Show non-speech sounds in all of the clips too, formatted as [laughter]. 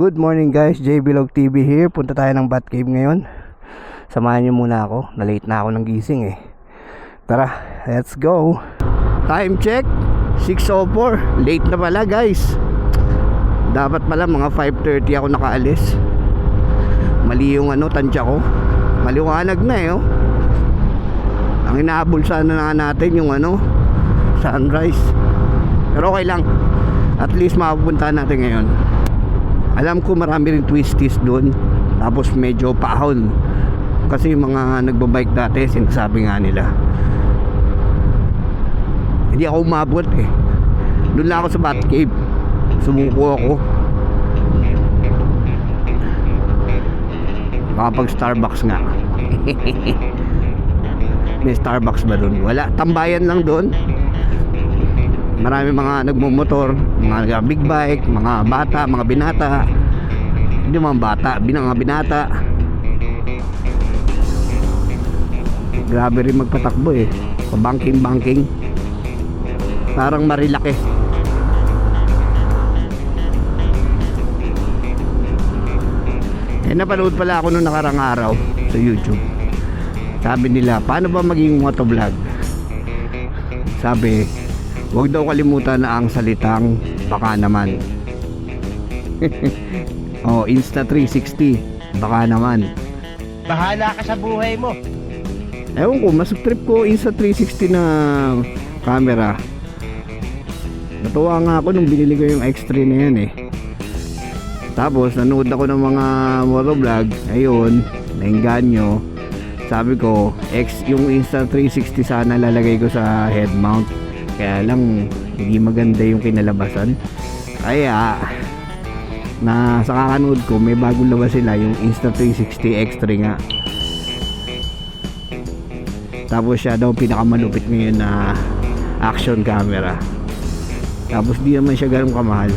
Good morning guys, J Vlog TV here. Punta tayo ng Bat Cave ngayon. Samahan niyo muna ako. Na-late na ako ng gising eh. Tara, let's go. Time check, 6.04. Late na pala guys. Dapat pala mga 5.30 ako nakaalis. Mali yung ano, tansya ko. Maliwanag na eh oh. Ang inaabol sana na natin yung ano, sunrise. Pero okay lang. At least mapupunta natin ngayon. Alam ko marami rin twisties doon. Tapos medyo paahon. Kasi yung mga nagbabike dati, sinasabi nga nila. Hindi ako umabot eh. Doon lang ako sa Batcave. Sumuko ako. Makapag Starbucks nga. [laughs] May Starbucks ba doon? Wala. Tambayan lang doon. Marami mga nagmumotor, mga big bike, mga bata, mga binata. Hindi mga bata, bin- mga binata. Grabe rin magpatakbo eh. Banking-banking. Parang marilaki. Eh napanood pala ako nung nakarang araw sa YouTube. Sabi nila, paano ba maging motovlog? Sabi, huwag daw kalimutan na ang salitang baka naman. [laughs] oh, Insta 360, baka naman. Bahala ka sa buhay mo. Ewan ko, mas trip ko Insta 360 na camera. Natuwa nga ako nung binili ko yung X3 na yan eh. Tapos nanood ako ng mga motovlog. Ayun, nainganyo. Sabi ko, X, yung Insta 360 sana lalagay ko sa head mount. Kaya lang, hindi maganda yung kinalabasan. Kaya, na sa kakanood ko, may bagong labas sila yung Insta 360 X3 nga. Tapos siya daw pinakamalupit ngayon na action camera. Tapos di naman siya ganun kamahal.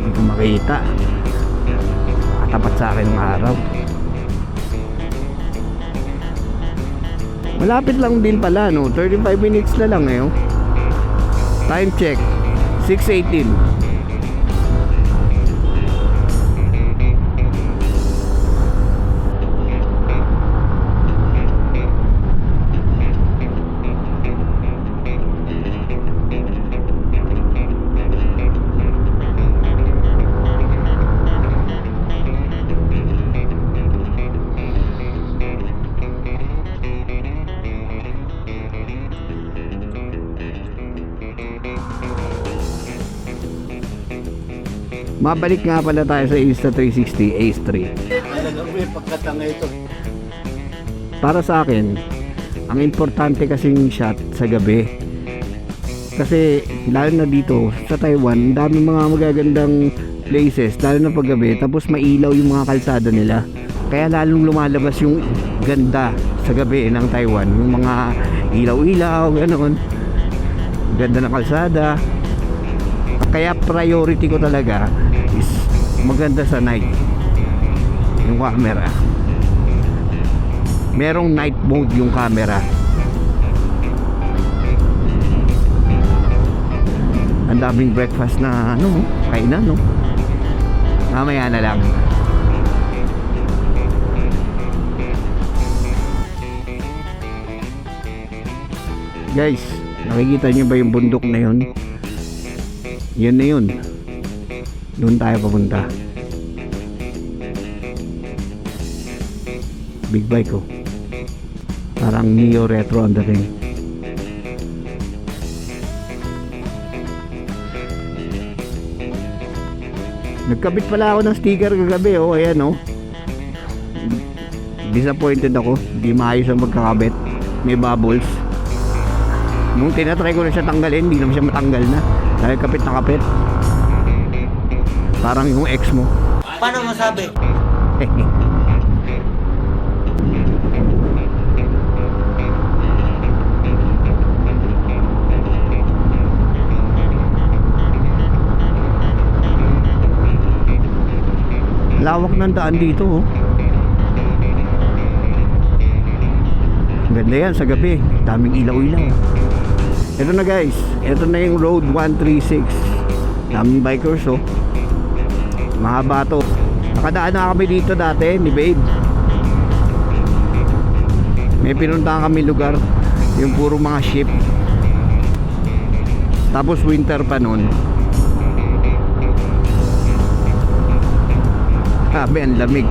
Hindi ko makita. Katapat sa akin ng araw. Malapit lang din pala no. 35 minutes na lang eh. oh. Time check. 6.18. Mabalik nga pala tayo sa Insta 360 Ace 3. Talaga may pagkatanga ito. Para sa akin, ang importante kasing shot sa gabi. Kasi lalo na dito sa Taiwan, dami mga magagandang places, lalo na pag gabi, tapos mailaw yung mga kalsada nila. Kaya lalong lumalabas yung ganda sa gabi ng Taiwan, yung mga ilaw-ilaw, ganoon. Ganda ng kalsada. Kaya priority ko talaga maganda sa night. Yung camera. Merong night mode yung camera. Ang daming breakfast na ano kainan no? Mamaya na lang. Guys nakikita nyo ba yung bundok na yun? Yun na yun. Doon tayo papunta big bike ko parang neo retro ang dating. Nagkabit pala ako ng sticker kagabi oh. Ayan oh. Disappointed ako. Di maayos ang magkakabit. May bubbles. Nung tinatry ko na siya tanggalin hindi naman siya matanggal na. Dahil kapit na kapit. Parang yung ex mo. Paano masabi? [laughs] Lawak ng daan dito oh. Ganda yan sa gabi. Daming ilaw-ilaw. Ito na guys, ito na yung road 136. Daming bikers oh. Mahaba to. Nakadaan na kami dito dati ni Babe. May pinuntahan kami lugar. Yung puro mga ship. Tapos winter pa nun. Sabi, ang lamig.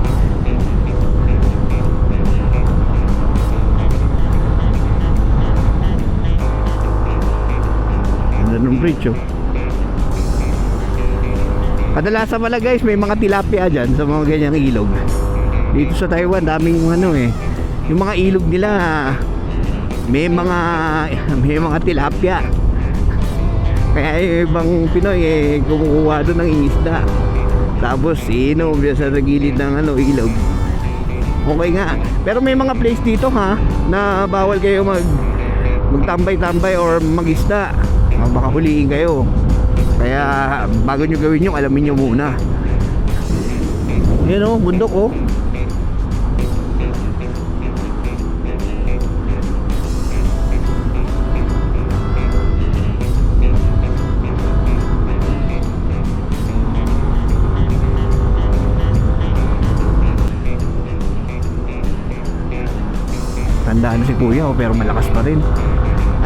Ganda ng bridge oh. Kadalasan pala guys, may mga tilapia dyan sa mga ganyang ilog. Dito sa Taiwan, daming ano eh. Yung mga ilog nila, may mga [laughs] may mga tilapia. Kaya yung ibang Pinoy eh, kumukuha doon ng isda. Tapos inom sa gilid ng ano, ilog. Okay nga. Pero may mga place dito ha, na bawal kayo mag magtambay-tambay or magisda. Ah, Baka huliin kayo. Kaya bago nyo gawin yung alamin nyo muna. Yan o, bundok oh. Na si kuya oh, pero malakas pa rin.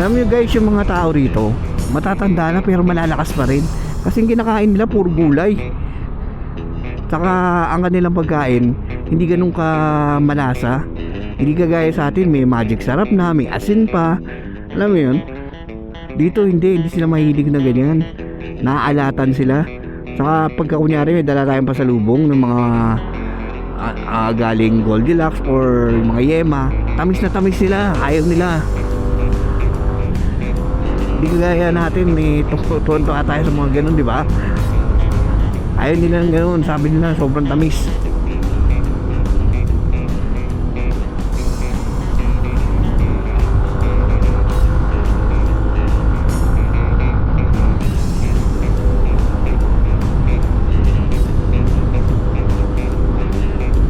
Alam niyo guys, yung mga tao rito, matatanda na pero malalakas pa rin. Kasi yung kinakain nila puro gulay. Saka ang kanilang pagkain, hindi ganun ka malasa. Hindi kagaya sa atin, may magic sarap na, may asin pa. Alam mo yun? Dito hindi, hindi sila mahilig na ganyan. Naaalatan sila. Saka pagka kunyari may dala tayong pasalubong ng mga ah, ah, galing Goldilocks or mga Yema, tamis na tamis sila, ayaw nila. Hindi kagaya natin, may tonto tayo sa mga ganun, di ba? Ayaw nila ng ganun, sabi nila sobrang tamis.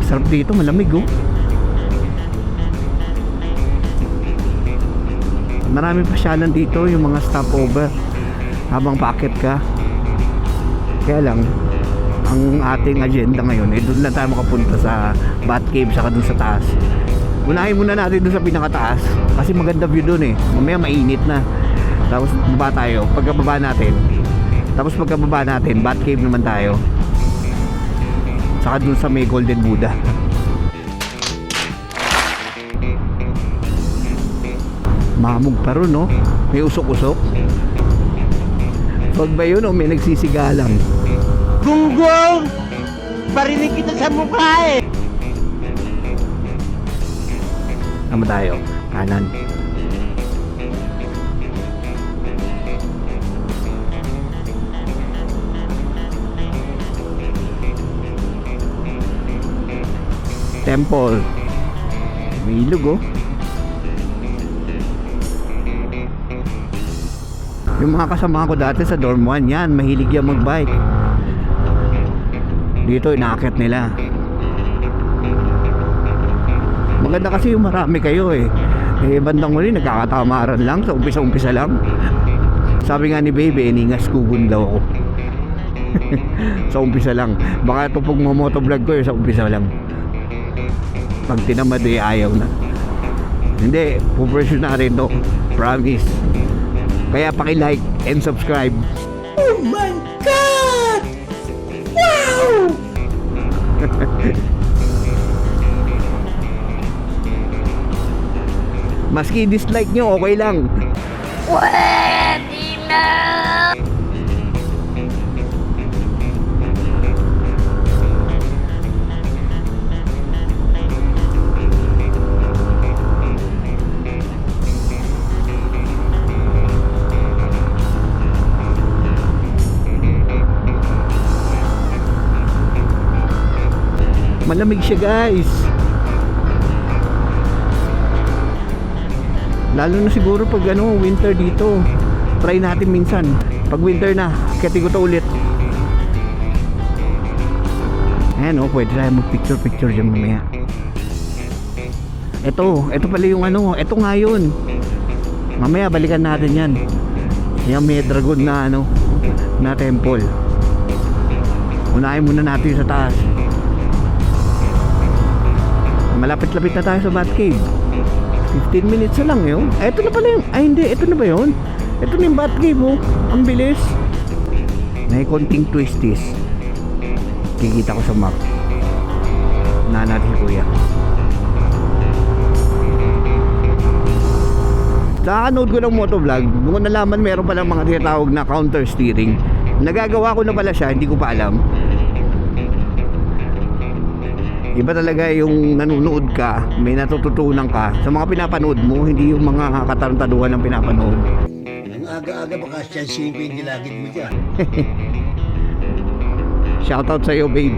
Sarap dito, malamig oh. Marami pasyalan dito yung mga stopover habang paakit ka. Kaya lang, ang ating agenda ngayon eh doon lang tayo makapunta sa Bat Cave saka doon sa taas. Unahin muna natin doon sa pinakataas kasi maganda view doon eh. Mamaya mainit na. Tapos baba tayo. Pagkababa natin, tapos pagkababa natin, Bat Cave naman tayo. Saka doon sa may Golden Buddha. Mamog pa ron, no? May usok-usok. Pag ba yun o may nagsisigalang? Gunggong! Parinig kita sa mukha eh! Tama tayo. Kanan. Temple. May ilog oh. Yung mga kasama ko dati sa dorm 1 yan, mahilig yan magbike. Dito inaakit nila. Maganda kasi yung marami kayo eh. Eh, bandang huli, nagkakatamaran lang. Sa umpisa-umpisa lang. Sabi nga ni Baby, iningas kugun daw ako. [laughs] sa umpisa lang. Baka ito pag motovlog ko, eh, sa umpisa lang. Pag tinamad eh, ayaw na. Hindi, na rin to. Promise. Kaya paki-like and subscribe. Oh my God! Wow! [laughs] Maski dislike nyo, okay lang. Malamig siya guys. Lalo na siguro pag ano, winter dito. Try natin minsan. Pag winter na, kati to ulit. Ayan oh, pwede tayo mag-picture picture dyan mamaya. Ito, ito pala yung ano, ito nga yun. Mamaya balikan natin yan. Yung may dragon na ano, na temple. Unahin muna natin sa taas. Malapit-lapit na tayo sa Batcave. 15 minutes na lang yun. Eto na pala yung, ay hindi, eto na ba yun? Eto na yung Batcave oh. Ang bilis. May konting twisties. Kikita ko sa map. Na natin si kuya. Nakanood ko ng motovlog, nung nalaman meron palang mga tinatawag na counter steering. Nagagawa ko na pala siya, hindi ko pa alam. Iba talaga yung nanonood ka, may natututunan ka sa mga pinapanood mo, hindi yung mga katarantaduhan ng pinapanood. Ang aga-aga baka siyansihin ko yung gilagid mo dyan. [laughs] Shoutout sa iyo, babe.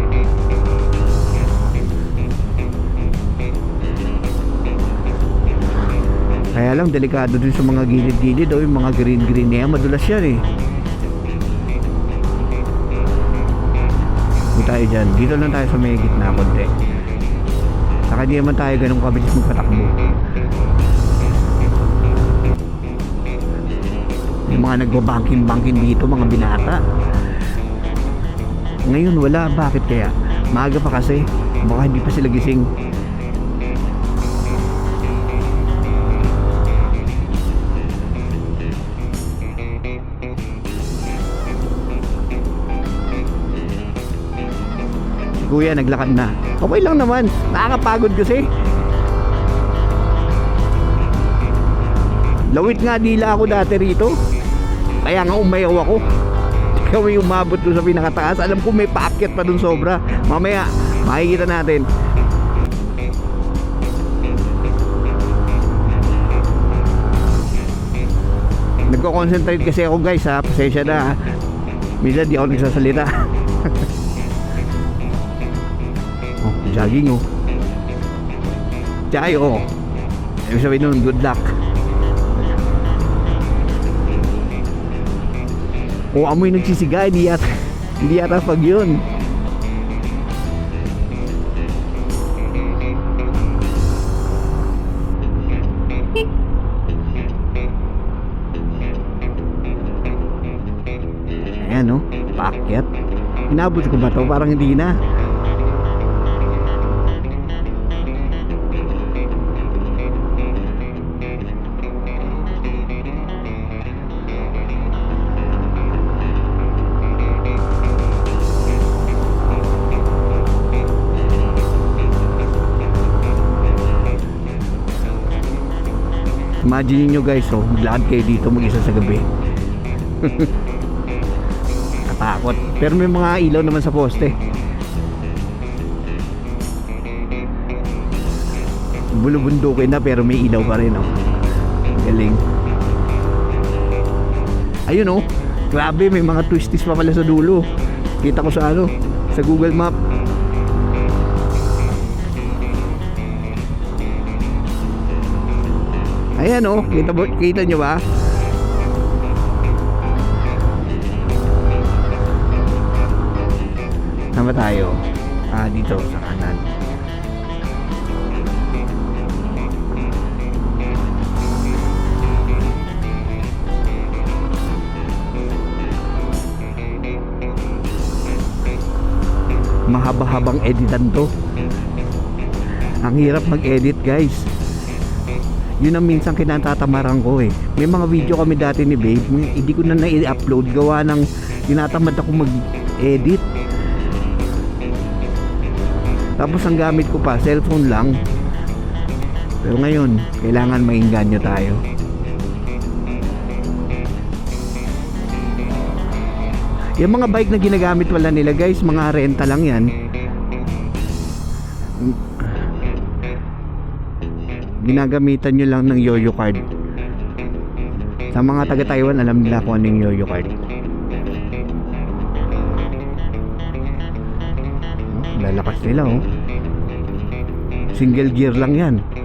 Kaya lang, delikado din sa mga gilid-gilid o yung mga green-green na yan, madulas yan eh. Hindi tayo dyan. Dito lang tayo sa may gitna konti. Saka hindi naman tayo ganun kabilis magpatakbo. Yung mga nagbabangkin-bangkin dito, mga binata. Ngayon wala, bakit kaya? Maaga pa kasi, baka hindi pa sila gising. Kuya naglakad na. Okay lang naman, nakakapagod kasi. Lawit nga dila ako dati rito. Kaya nga umayaw ako kami umabot doon sa pinakataas. Alam ko may paakyat pa doon sobra. Mamaya, makikita natin. Nagko-concentrate kasi ako guys ha. Pasensya na. Minsan di ako nagsasalita. [laughs] oh, jogging oh. Tsaka oh. Ibig sabihin nun, good luck. O amoy nagsisiga, hindi yata, hindi yata pag yun. Ayan no, paakyat. Inabot ko ba to? Parang hindi na. Imagine nyo guys, oh, maglakad kayo dito mag-isa sa gabi. [laughs] Katakot. Pero may mga ilaw naman sa poste. Bulubundukin na pero may ilaw pa rin, oh. Galing. Ayun, oh. Grabe, may mga twisties pa pala sa dulo. Kita ko sa ano, sa Google Map. Ayan oh, kita, mo- kita nyo ba? Ba tayo? Ah, dito sa kanan. Mahaba-habang editan to. Ang hirap mag-edit guys yun ang minsan kinatatamaran ko eh. May mga video kami dati ni babe hindi ko na na-upload gawa ng tinatamad ako mag-edit. Tapos ang gamit ko pa cellphone lang. Pero ngayon kailangan mainganyo tayo. Yung mga bike na ginagamit wala nila guys mga renta lang yan ginagamitan nyo lang ng yoyo card. Sa mga taga Taiwan alam nila kung anong yoyo card. Oh, lalakas nila oh. Single gear lang yan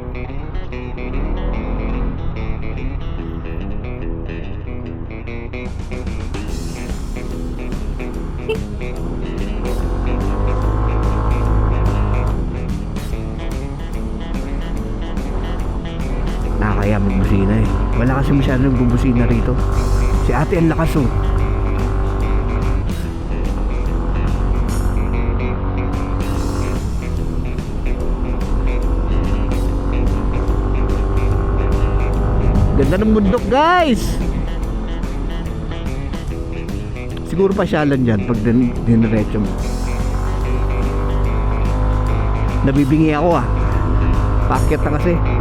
kasi masyado nagbubusina rito. Si ate ang lakas oh. Ganda ng bundok guys! Siguro pasyalan dyan pag din diniretso mo. Nabibingi ako ah. Paket na kasi.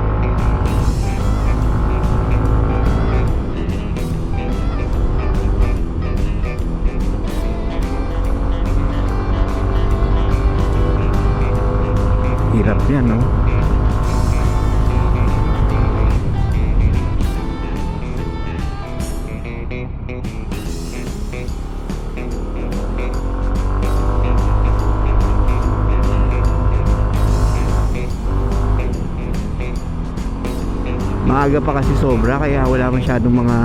Yan, no? Maaga pa kasi sobra kaya wala masyadong mga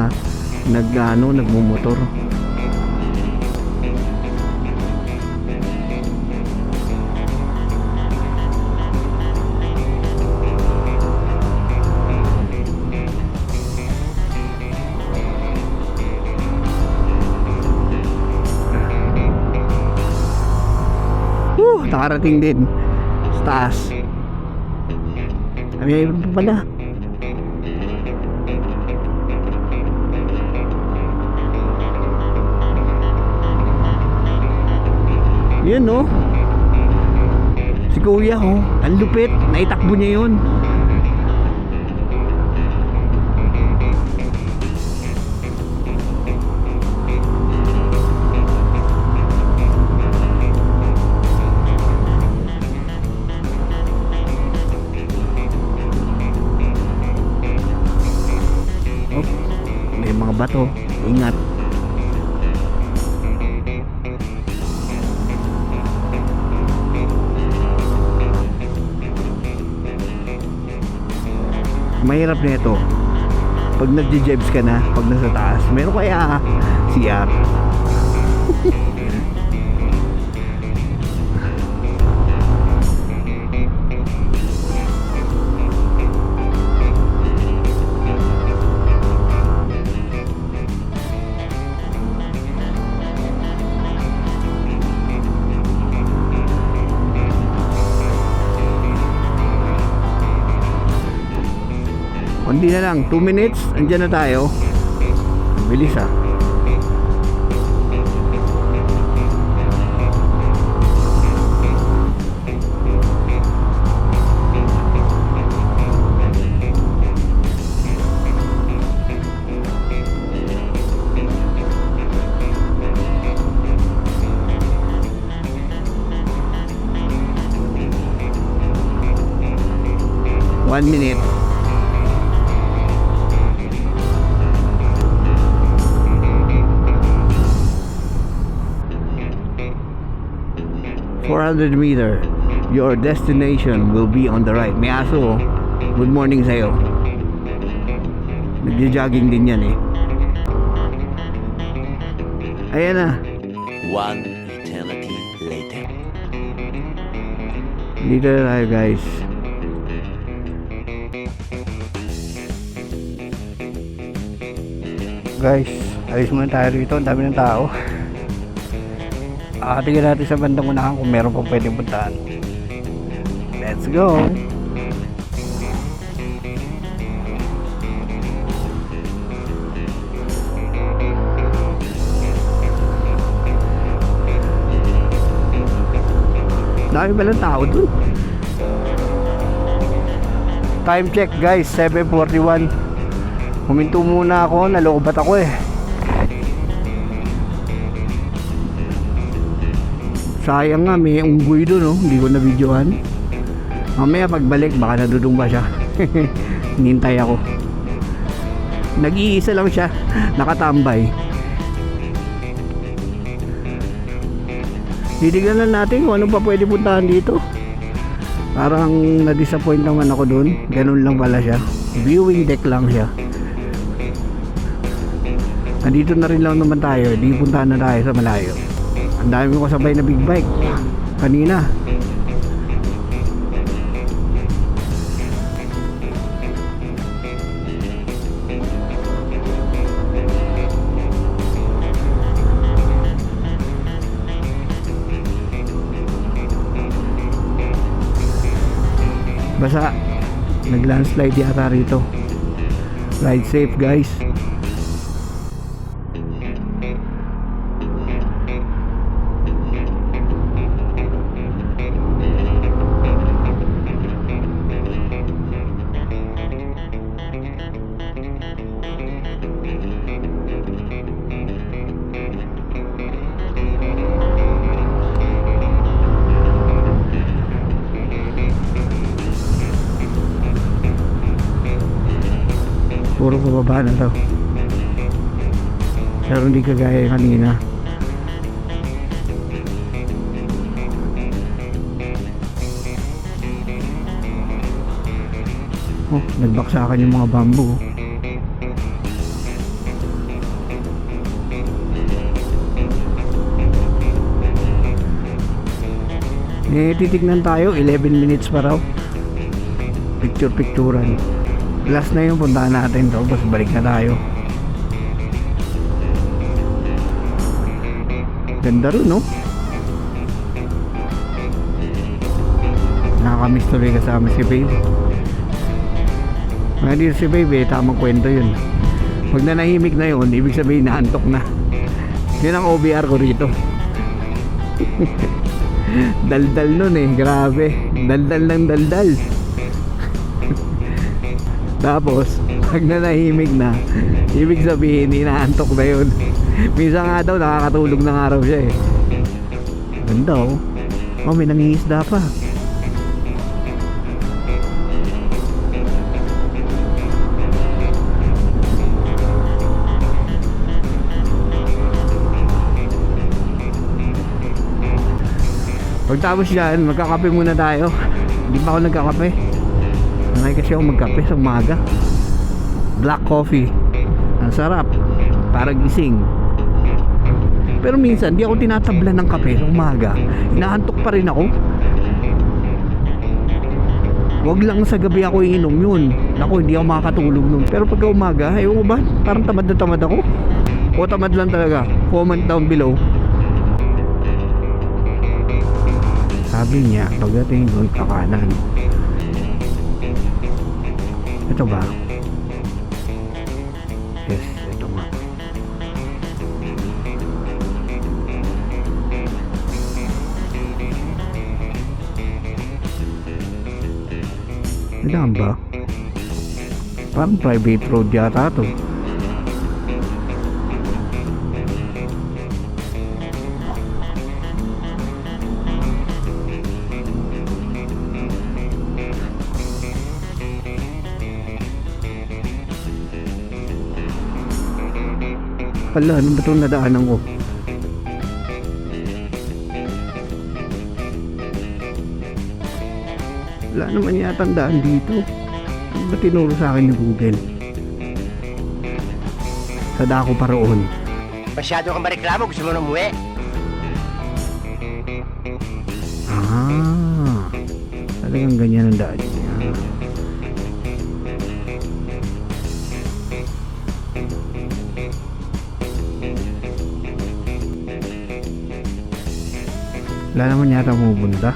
nag ano, nagmumotor. Nakarating din sa taas. Ay, mayroon pa pala. Yun no. Si kuya oh. Ang lupit. Naitakbo niya yun. Mahirap na ito. Pag nagje-jebs ka na pag nasa taas meron kaya CR Na lang, 2 minutes, andyan na tayo. Bilis ah. One minute. Four hundred meter. Your destination will be on the right. May aso oh. Good morning sa'yo. Nagja-jogging din yan eh. Ayan na. One eternity later. Dito na tayo guys. Guys, alis muna tayo rito. Ang dami ng tao. [laughs] Ah, tingnan natin sa bandang unahan kung meron pang pwedeng puntahan. Let's go! Dami palang tao dun. Time check guys, 7.41. Huminto muna ako, nalobat ako eh. Sayang nga, may unggoy doon, no? Hindi ko na videohan. Mamaya pagbalik, baka nadudong ba siya. [laughs] Hinintay ako. Nag-iisa lang siya, nakatambay. Titignan na natin kung ano pa pwede puntahan dito. Parang na-disappoint naman ako doon. Ganun lang pala siya. Viewing deck lang siya. Nandito na rin lang naman tayo. Di puntahan na tayo sa malayo dami ko kasabay na big bike. Kanina. Basa nag landslide yata rito. Ride safe guys. Puro pababa na daw. Pero hindi kagaya kanina. Oh, nagbaksakan yung mga bamboo. Eh, titignan tayo. 11 minutes pa raw. Picture-picturan. Last na yung puntahan natin. Tapos balik na tayo. Ganda rin, no? Nakakamiss tuloy kasama si Babe. Mga dito si Babe, eh, tamang kwento yun. Pag nanahimik na yun, ibig sabihin naantok na. Yun ang OBR ko rito. [laughs] daldal nun eh, grabe. Daldal ng daldal. Tapos, pag nanahimik na, ibig sabihin, inaantok na yun. Minsan nga daw, nakakatulog ng araw siya eh. Ganda oh. Oh, may nangingisda pa. Pagtapos yan, magkakape muna tayo. Hindi pa ako nagkakape. Sanay kasi ako magkape sa umaga. Black coffee. Ang sarap. Para gising. Pero minsan, di ako tinatabla ng kape sa umaga. Inaantok pa rin ako. Wag lang sa gabi ako iinom yun. Naku, hindi ako makakatulog nun. Pero pagka umaga, ayaw mo ba? Parang tamad na tamad ako. O tamad lang talaga. Comment down below. Sabi niya, pagdating doon kakanan. Ito ba? Yes, ito nga. Kailangan ba? Parang private road yata to. Hala, ano ba itong nadaanan ko? Wala naman yata ang daan dito. Ano ba tinuro sa akin ni Google? Sa dako pa roon. Masyado kang mareklamo, gusto mo na umuwi. Ah, talagang ganyan ang daan niya. Wala naman yata pumupunta.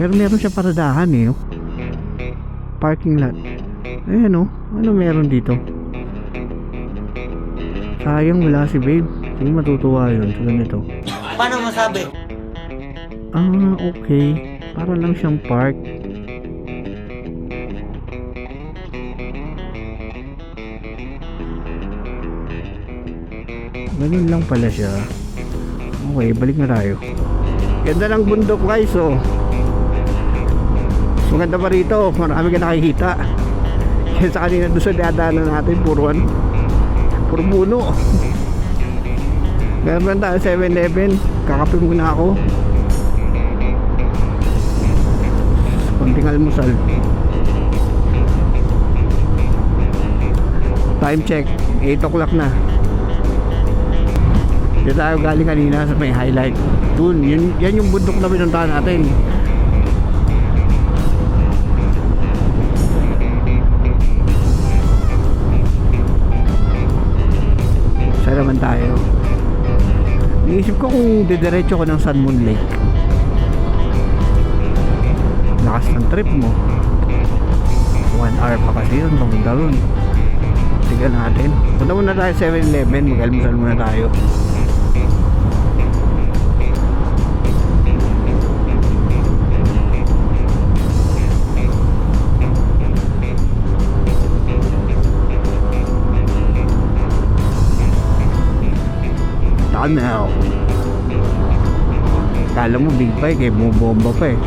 Pero meron siya paradahan eh, no? Parking lot. Ayan, no? Ano meron dito? Sayang wala si babe. Sige matutuwa yun sa ganito. Paano masabi? Ah, okay. Para lang siyang park. Ganun lang pala siya. Okay, balik na tayo. Ganda ng bundok guys, oh. Mas Maganda pa rito, marami ka nakikita. [laughs] Kaya sa kanina doon sa dadaanan natin, puro ano, puro puno. [laughs] Meron tayo 7-Eleven, kakape muna ako. Konting almusal. Time check, 8 o'clock na. Dito tayo galing kanina sa may highlight. Dun, yun, yan yung bundok na pinuntahan natin. Ko kung didiretso ko ng Sun Moon Lake. Lakas ng trip mo. One hour pa kasi yun, pamunta ron. Tiga natin. Punta muna tayo 7-Eleven, mag-almusal muna tayo. Tunnel. Kala mo big bike eh, bumobomba pa eh.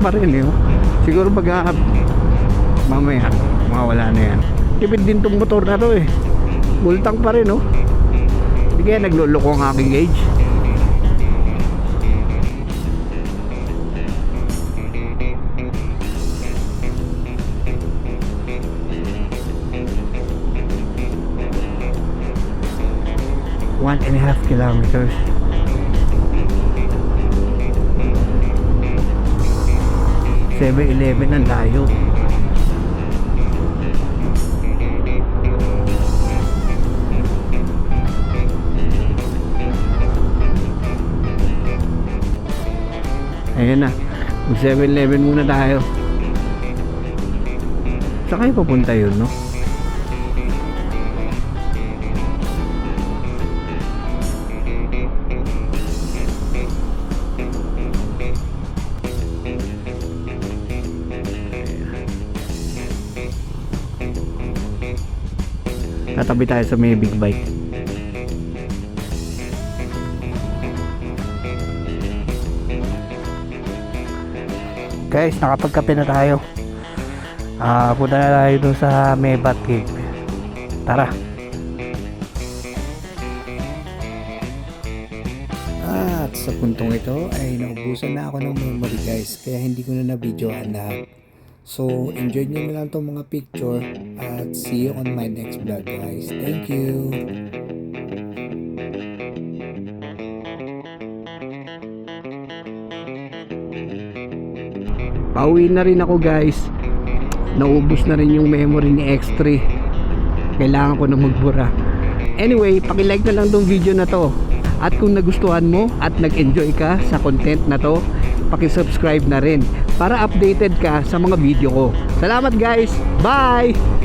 Pa rin eh oh. siguro pag mamaya mawala na yan. Tipid din tong motor na to eh. Full tank pa rin oh. Hindi kaya nagluloko ang aking gauge. One and a half kilometers 7-Eleven ang layo. Ayan na. Mag 7-Eleven muna tayo. Saan kayo papunta yun, no? Tatabi tayo sa may big bike. Guys, nakapagkape na tayo. Ah, punta na tayo dun sa may Batcave. Tara. At sa puntong ito ay naubusan na ako ng memory guys kaya hindi ko na na-videohan lahat. So, enjoy nyo na lang itong mga picture at see you on my next vlog guys. Thank you! Pauwi na rin ako guys. Naubos na rin yung memory ni X3. Kailangan ko na magbura. Anyway, pakilike na lang tong video na to. At kung nagustuhan mo at nag-enjoy ka sa content na to, pakisubscribe na rin para updated ka sa mga video ko. Salamat guys! Bye!